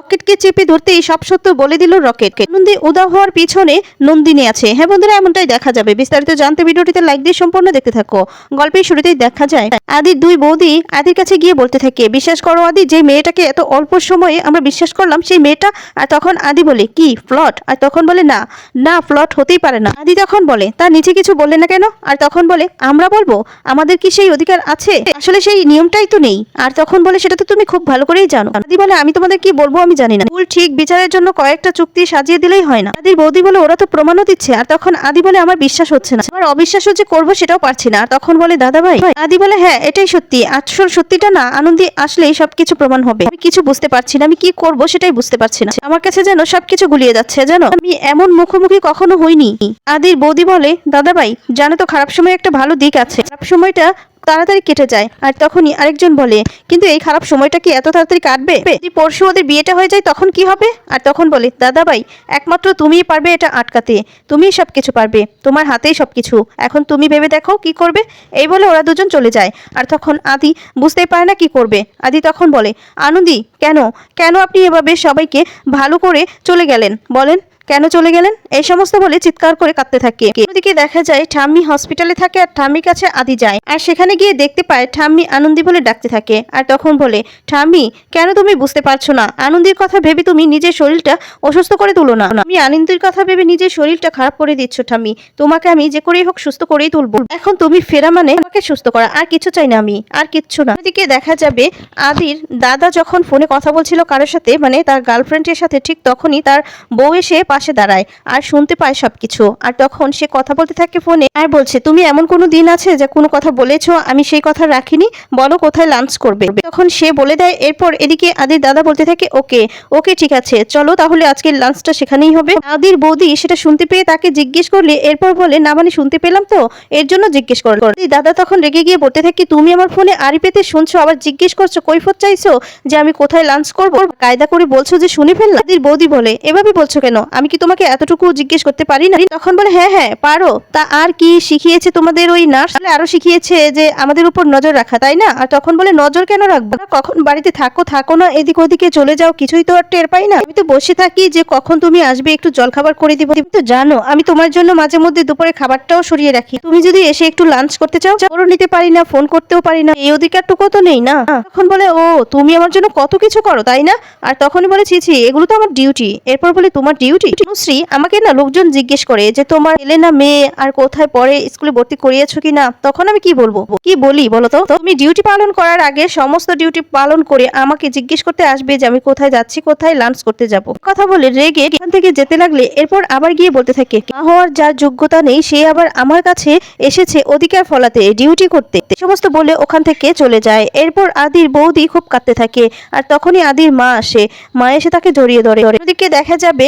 রকেটকে চেপে ধরতেই সব সত্য বলে দিল রকেটকে। নন্দী উদাও হওয়ার পিছনে নন্দিনী আছে। হ্যাঁ বন্ধুরা, এমনটাই দেখা যাবে। বিস্তারিত জানতে ভিডিওটিতে লাইক দিয়ে সম্পূর্ণ দেখতে থাকো। গল্পের শুরুতেই দেখা যায় আদির দুই বৌদি আদির কাছে গিয়ে বলতে থাকে, বিশ্বাস করো আদি, যে মেয়েটাকে এত অল্প সময়ে আমরা বিশ্বাস করলাম, সেই মেয়েটা আর তখন আদি বলে, কি, ফ্লট? আর তখন বলে, না না, ফ্লট হতেই পারে না। আদি তখন বলে তার নিচে কিছু বললে না কেন? আর তখন বলে, আমরা বলব, আমাদের কি সেই অধিকার আছে? আসলে সেই নিয়মটাই তো নেই। আর তখন বলে, সেটা তো তুমি খুব ভালো করেই জানো। আদি বলে, আমি তোমাদের কি বলব? আমি জানি না। ভুল ঠিক বিচারের জন্য কয়েকটা চুক্তি সাজিয়ে দিলেই হয় না। আদির বৌদি বলে, ওরা তো প্রমাণও দিচ্ছে, আর তখন আদি বলে, আমার বিশ্বাস হচ্ছে না। আমার অবিশ্বাসও যে করব সেটাও পারছি না। আর তখন বলে দাদা ভাই আদি বলে হ্যাঁ এটাই সত্যি। আসল সত্যিটা না, আনন্দী আসলেই সবকিছু প্রমাণ হবে। আমি কিছু বুঝতে পারছি না, আমি কি করব সেটাই বুঝতে পারছি না। আমার কাছে যেন সবকিছু গুলিয়ে যাচ্ছে জানো আমি এমন মুখোমুখি কখনো হইনি। আদির বৌদি বলে দাদা ভাই জানো তো খারাপ সময় একটা ভালো দিক আছে। খারাপ সময়টা তাড়াতাড়ি কেটে যায়। আর তখনই আরেকজন বলে, কিন্তু এই খারাপ সময়টা কি এত তাড়াতাড়ি কাটবে? যদি পরশু ওদের বিয়েটা হয়ে যায় তখন কি হবে? আর তখন বলে দাদা ভাই একমাত্র তুমিই পারবে এটা আটকাতে। তুমিই সব কিছু পারবে। তোমার হাতেই সব কিছু এখন তুমি ভেবে দেখো কি করবে? এই বলে ওরা দুজন চলে যায়। আর তখন আদি বুঝতেই পারে না কি করবে। আদি তখন বলে, আনন্দি, কেন? কেন আপনি এভাবে সবাইকে ভালো করে চলে গেলেন? বলেন। কেন চলে গেলেন? এই সমস্ত বলে চিৎকার করে কাঁদতে থাকে। অন্যদিকে দেখা যায়, ঠাম্মি হসপিটালে থাকে আর ঠাম্মির কাছে আদি যায়। আর সেখানে গিয়ে দেখতে পায়, ঠাম্মি আনন্দি বলে ডাকতে থাকে। আর তখন বলে, ঠাম্মি, কেন তুমি বুঝতে পারছ না? আনন্দির কথা ভেবে তুমি নিজের শরীরটা অসুস্থ করে তুলো না। আমি আনন্দির কথা ভেবে নিজের শরীরটা খারাপ করে দিচ্ছ, ঠাম্মি। তোমাকে আমি যে করেই হোক সুস্থ করেই তুলবো। এখন তুমি ফেরা মানে আমাকে সুস্থ করা। আর কিছু চাই না আমি, আর কিচ্ছু না। অন্যদিকে দেখা যাবে, আদির দাদা যখন ফোনে কথা বলছিল কারোর সাথে মানে তার গার্লফ্রেন্ডের সাথে, ঠিক তখনই তার বউ এসে পাশে দাঁড়ায় আর শুনতে পায় সবকিছু। আর তখন সে কথা বলতে থাকে ফোনে আর বলছে, তুমি এমন কোনো দিন আছে যে কোনো কথা বলেছ? আমি সেই কথা রাখিনি। বলো কোথায় লাঞ্চ করবে? তখন সে বলে দেয়, এরপর এদিকে আদির দাদা বলতে থাকে, ওকে ওকে ঠিক আছে, চলো তাহলে আজকের লাঞ্চটা সেখানেই হবে। আদির বৌদি সেটা শুনতে পেয়ে তাকে জিজ্ঞেস করলে, এরপর বলে, না মানে শুনতে পেলাম তো, এর জন্য জিজ্ঞেস করল। দাদা তখন রেগে গিয়ে বলতে থাকে, তুমি আমার ফোনে আড়ি পেতে শুনছো, আবার জিজ্ঞেস করছ কৈফত চাইছো যে আমি কোথায় লাঞ্চ করব? কায়দা করে বলছো যে শুনে ফেললাম? আদির বৌদি বলে, এভাবে বলছো কেন? আমি কি তোমাকে এতটুকু জিজ্ঞেস করতে পারি না? তখন বলে হ্যাঁ হ্যাঁ পারো। তা আর কি শিখিয়েছে তোমাদের ওই নার্স? আরও শিখিয়েছে যে আমাদের উপর নজর রাখা, তাই না? আর তখন বলে, নজর কেন রাখব কখন বাড়িতে থাকো থাকো না, এদিক ওদিকে চলে যাও, কিছুই তো আর টের পাই না। আমি তো বসে থাকি যে কখন তুমি আসবে, একটু জল খাবার করে দিব। তুমি তো জানো, আমি তোমার জন্য মাঝে মধ্যে দুপুরে খাবারটাও সরিয়ে রাখি। তুমি যদি এসে একটু লাঞ্চ করতে চাও করো, নিতে পারি না ফোন করতেও পারি না। এই অধিকারটুকু তো নেই না? তখন বলে, ও, তুমি আমার জন্য কত কিছু করো, তাই না? আর তখনই বলে, ছি ছি, এগুলো তো আমার ডিউটি এরপর বলে, তোমার ডিউটি শ্রী আমাকে না লোকজন জিজ্ঞেস করে যে, তোমার ছেলে না মেয়ে আর কোথায় পড়ে, স্কুলে ভর্তি করিয়েছো কি না তখন আমি কি বলব? কি বলি বলো তো তুমি ডিউটি পালন করার আগে সমস্ত ডিউটি পালন করে আমাকে জিজ্ঞেস করতে আসবে যে, আমি কোথায় যাচ্ছি, কোথায় লাঞ্চ করতে যাব? কথা বলে রেগে এখান থেকে যেতে লাগলে এরপর আবার গিয়ে বলতে থাকে মা হওয়ার যার যোগ্যতা নেই, সে আবার আমার কাছে এসেছে অধিকার ফলাতে, ডিউটি করতে। সমস্ত বলে ওখান থেকে চলে যায়। এরপর আদির বৌদি খুব কাঁদতে থাকে। আর তখনই আদির মা আসে। মা এসে তাকে জড়িয়ে ধরে। ওদিকে দেখা যাবে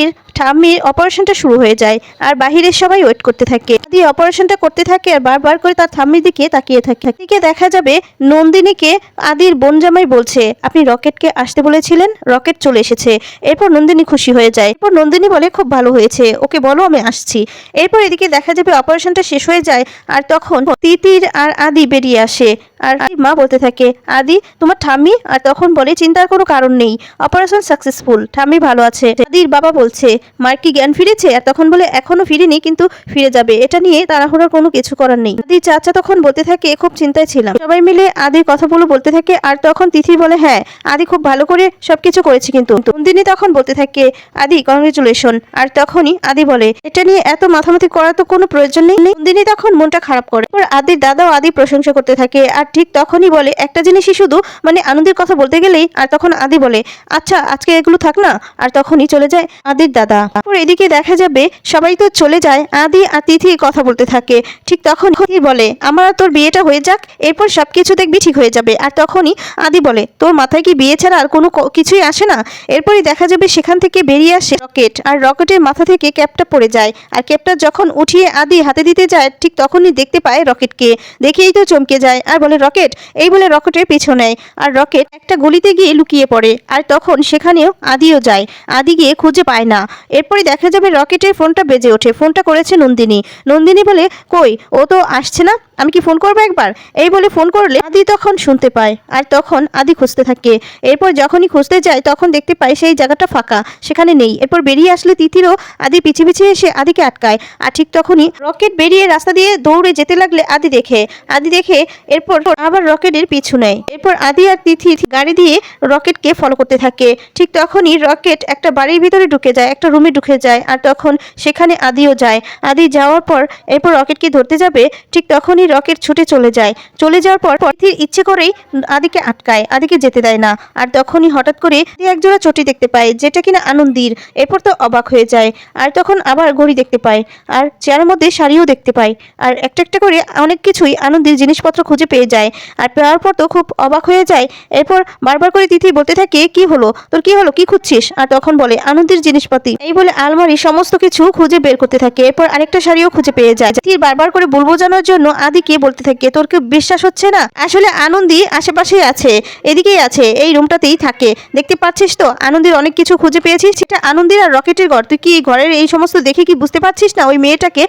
আদির ঠাম্মির অপারেশনটা শুরু হয়ে যায় আর বাহিরের সবাই ওয়েট করতে থাকে। আদি অপারেশনটা করতে থাকে আর বারবার করে তার ঠাম্মির দিকে তাকিয়ে থাকে। এদিকে দেখা যাবে নন্দিনীকে আদির বোন জামাই বলছে, আপনি রকেটকে আসতে বলেছিলেন? রকেট চলে এসেছে। এরপর নন্দিনী খুশি হয়ে যায়। এরপর নন্দিনী বলে, খুব ভালো হয়েছে। ওকে বলো, আমি আসছি। এরপর এদিকে দেখা যাবে অপারেশনটা শেষ হয়ে যায় আর তখন তিতির আর আদি বেরিয়ে আসে। আর মা বলতে থাকে, আদি, তোমার ঠাম্মি আর তখন বলে চিন্তার কোনো কারণ নেই অপারেশন সাকসেসফুল ঠাম্মি ভালো আছে। আদির বাবা বলছে, মার কি জ্ঞান ফিরেছে? আর তখন বলে, এখনও ফিরেনি, কিন্তু ফিরে যাবে। এটা নিয়ে তাড়াহুড়োর কোনো কিছু করার নেই। আদির চাচা তখন বলতে থাকে, খুব চিন্তায় ছিলাম। সবাই মিলে আদির কথাগুলো বলতে থাকে, আর তখন তিথি বলে হ্যাঁ আদি খুব ভালো করে সবকিছু করেছে কিন্তু। নন্দিনী তখন বলতে থাকে, আদি কংগ্রেচুলেশন আর তখনই আদি বলে, এটা নিয়ে এত মাথামাথি করার তো কোনো প্রয়োজন নেই। নন্দিনী তখন মনটা খারাপ করে। আদির দাদাও আদি প্রশংসা করতে থাকে, আর ঠিক তখনই বলে, একটা জিনিসই শুধু মানে আনন্দের কথা বলতে গেলেই আর তখন আদি বলে আচ্ছা আজকে এগুলো থাক না? আর তখনই চলে যায় আদির দাদা। তারপর এদিকে দেখা যাবে সবাই তো চলে যায়, আদি আর তিথি কথা বলতে থাকে। ঠিক তখন বলে, আমার তোর বিয়েটা হয়ে যাক, এরপর সব কিছু দেখবি ঠিক হয়ে যাবে। আর তখনই আদি বলে, তোর মাথায় কি বিয়ে ছাড়া আর কোনো কিছুই আসে না? এরপরই দেখা যাবে সেখান থেকে বেরিয়ে আসে রকেট, আর রকেটের মাথা থেকে ক্যাপটা পড়ে যায়। আর ক্যাপটা যখন উঠিয়ে আদি হাতে দিতে যায়, ঠিক তখনই দেখতে পায় রকেটকে। দেখেই তো চমকে যায়, আর বলে রকেট, এই বলে রকেটের পিছু নেয়। আর রকেট একটা গলিতে গিয়ে লুকিয়ে পড়ে। আর তখন সেখানেও আদিও যায়। আদি গিয়ে খুঁজে পায় না। এরপরে দেখা যাবে রকেটের ফোনটা বেজে ওঠে। ফোনটা করেছে নন্দিনী। নন্দিনী বলে, কই, ও তো আসছে না? আমি কি ফোন করব একবার? এই বলে ফোন করলে আদি তখন শুনতে পায়, আর তখন আদি খুঁজতে থাকে। এরপর যখনই খুঁজতে যায়, তখন দেখতে পায় সেই জায়গাটা ফাঁকা, সেখানে নেই। এরপর বেরিয়ে আসলে তিথিরও আদি পিছিয়ে পিছিয়ে এসে আদিকে আটকায়, আর ঠিক তখনই রকেট বেরিয়ে রাস্তা দিয়ে দৌড়ে যেতে লাগলে আদি দেখে। আদি দেখে এরপর আবার রকেটের পিছু নেয়। এরপর আদি আর তিথি গাড়ি দিয়ে রকেটকে ফলো করতে থাকে। ঠিক তখনই রকেট একটা বাড়ির ভিতরে ঢুকে যায়, একটা রুমে ঢুকে যায়, আর তখন সেখানে আদিও যায়। আদি যাওয়ার পর এরপর রকেটকে ধরতে যাবে, ঠিক তখনই রকেট ছুটে চলে যায়। চলে যাওয়ার পর তিথির ইচ্ছে করেই আদিকে আটকায়, আদিকে যেতে দেয় না। আর তখনই হঠাৎ করে একজোড়া চটি দেখতে পায়, যেটা কিনা আনন্দির। এরপর তো অবাক হয়ে যায়। আর তখন আবার ঘড়ি দেখতে পায়। আর চেয়ারের মধ্যে শাড়িও দেখতে পায়। আর একটা একটা করে অনেক কিছুই আনন্দের জিনিসপত্র খুঁজে পেয়ে যায়। আর পাওয়ার পর তো খুব অবাক হয়ে যায়। এরপর বারবার করে তিথি বলতে থাকে, কি হলো? তোর কি হলো? কি খুঁজছিস? আর তখন বলে, আনন্দের জিনিসপাতি। এই বলে আলমারি সমস্ত কিছু খুঁজে বের করতে থাকে। এরপর আরেকটা শাড়িও খুঁজে পেয়ে যায়। তিথির বারবার করে বল বোঝানোর জন্য আদিকে বলতে থাকে? তোর কি বিশ্বাস হচ্ছে না? আসলে আনন্দি আশেপাশেই আছে, এদিকেই আছে, এই রুমটাতেই থাকে। দেখতে পাচ্ছিস তো? আনন্দের অনেক কিছু খুঁজে পেয়েছিস। সেটা আনন্দের আর রকেটের ঘর। তুই কি ঘরের এই সমস্ত দেখে কি বুঝতে পারছিস না? ওই মেয়েটাকে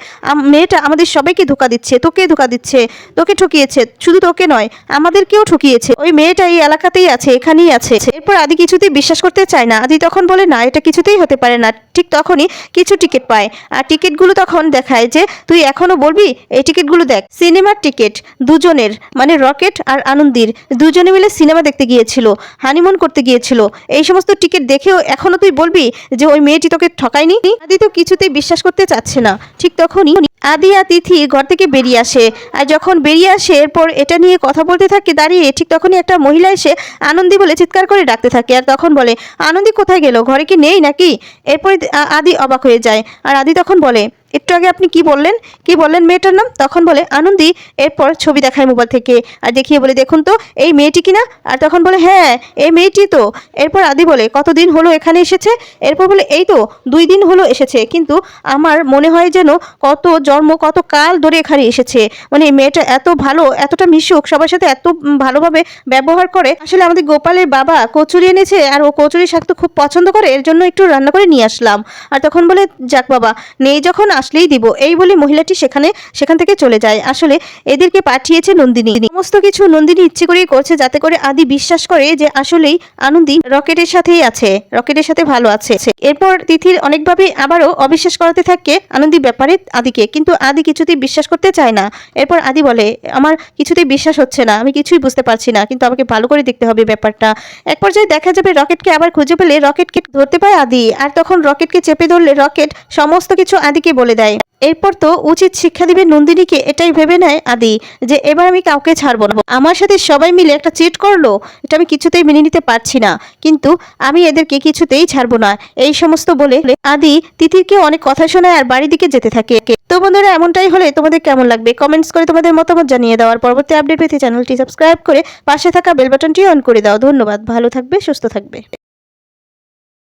মেয়েটা আমাদের সবাইকে ধোকা দিচ্ছে। তোকে ধোকা দিচ্ছে। তোকে ঠকিয়েছে। শুধু তোকে নয়, আমাদেরকেও ঠকিয়েছে। ওই মেয়েটা এই এলাকাতেই আছে, এখানেই আছে। এরপর আদি কিছুতেই বিশ্বাস করতে চায় না। আদি তখন বলে, না, এটা কিছুতেই হতে পারে না। ঠিক তখনই কিছু টিকিট পায়। আর টিকিটগুলো তখন দেখায় যে, তুই এখনও বলবি? এই টিকিটগুলো দেখ। সিনেমার টিকিট, দুজনের মানে রকেট আর আনন্দির, দুজনে মিলে সিনেমা দেখতে গিয়েছিল, হানিমুন করতে গিয়েছিল। এই সমস্ত টিকিট দেখেও এখনও তুই বলবি যে ওই মেয়েটি তোকে ঠকায়নি? আদি তো কিছুতেই বিশ্বাস করতে চাচ্ছে না। ঠিক তখনই আদি আর তিথি ঘর থেকে বেরিয়ে আসে। আর যখন বেরিয়ে আসে, এরপর এটা নিয়ে কথা বলতে থাকে দাঁড়িয়ে, ঠিক তখনই একটা মহিলা এসে আনন্দি বলে চিৎকার করে ডাকতে থাকে। আর তখন বলে, আনন্দি কোথায় গেল? ঘরে কি নেই নাকি? এরপরে আদি অবাক হয়ে যায়। আর আদি তখন বলে একটু আগে আপনি কি বললেন? কি বললেন মেয়েটার নাম? তখন বলে, আনন্দি। এরপর ছবি দেখায় মোবাইল থেকে। আর দেখিয়ে বলে, দেখুন তো, এই মেয়েটি কিনা আর তখন বলে হ্যাঁ এই মেয়েটি তো। এরপর আদি বলে, কতদিন হলো এখানে এসেছে? এরপর বলে, এই তো, দুই দিন হলো এসেছে। কিন্তু আমার মনে হয় যেন কত জন্ম, কত কাল ধরে এখানে এসেছে। মানে এই মেয়েটা এত ভালো, এতটা মিশুক, সবার সাথে এত ভালোভাবে ব্যবহার করে। আসলে আমাদের গোপালের বাবা কচুরি এনেছে, আর ও কচুরি শাক তো খুব পছন্দ করে। এর জন্য একটু রান্না করে নিয়ে আসলাম। আর তখন বলে, যাক বাবা, নেই যখন আসলেই দিব। এই বলে মহিলাটি সেখানে, সেখান থেকে চলে যায়। আসলে এদেরকে পাঠিয়েছে নন্দিনী। সমস্ত কিছু নন্দিনী ইচ্ছে করেই করছে যাতে করে আদি বিশ্বাস করে যে আসলেই আনন্দি রকেটের সাথেই আছে, রকেটের সাথে ভালো আছে। এরপর তিথির অনেকভাবে আবারও অবিশ্বাস করাতে থাকে আনন্দি ব্যাপারে আদিকে। কিন্তু আদি কিছুতেই বিশ্বাস করতে চায় না। এরপর আদি বলে, আমার কিছুতেই বিশ্বাস হচ্ছে না। আমি কিছুই বুঝতে পারছি না। কিন্তু আমাকে ভালো করে দেখতে হবে ব্যাপারটা। এক পর্যায়ে দেখা যাবে রকেটকে আবার খুঁজে পেলে রকেটকে ধরতে পায় আদি। আর তখন রকেটকে চেপে ধরলে রকেট সমস্ত কিছু আদিকে বলে দেয়। এরপর তো উচিত শিক্ষা দিবে নন্দিনীকে, এটাই ভেবে নেয় আদি যে এবার আমি কাউকে ছাড়বো না। আমার সাথে সবাই মিলে একটা চিট করল, এটা আমি কিছুতেই মেনে নিতে পারছি না। কিন্তু আমি এদেরকে কিছুতেই ছাড়বো না। এই সমস্ত বলে আদি তিথিরকে অনেক কথা শোনায় আর বাড়ির দিকে যেতে থাকে। তো বন্ধুরা, এমনটাই হলে তোমাদের কেমন লাগবে? কমেন্টস করে তোমাদের মতামত জানিয়ে দাও। আর পরবর্তী আপডেট পেতে চ্যানেলটি সাবস্ক্রাইব করে পাশে থাকা বেল বাটনটি অন করে দাও। ধন্যবাদ। ভালো থাকবে, সুস্থ থাকবে।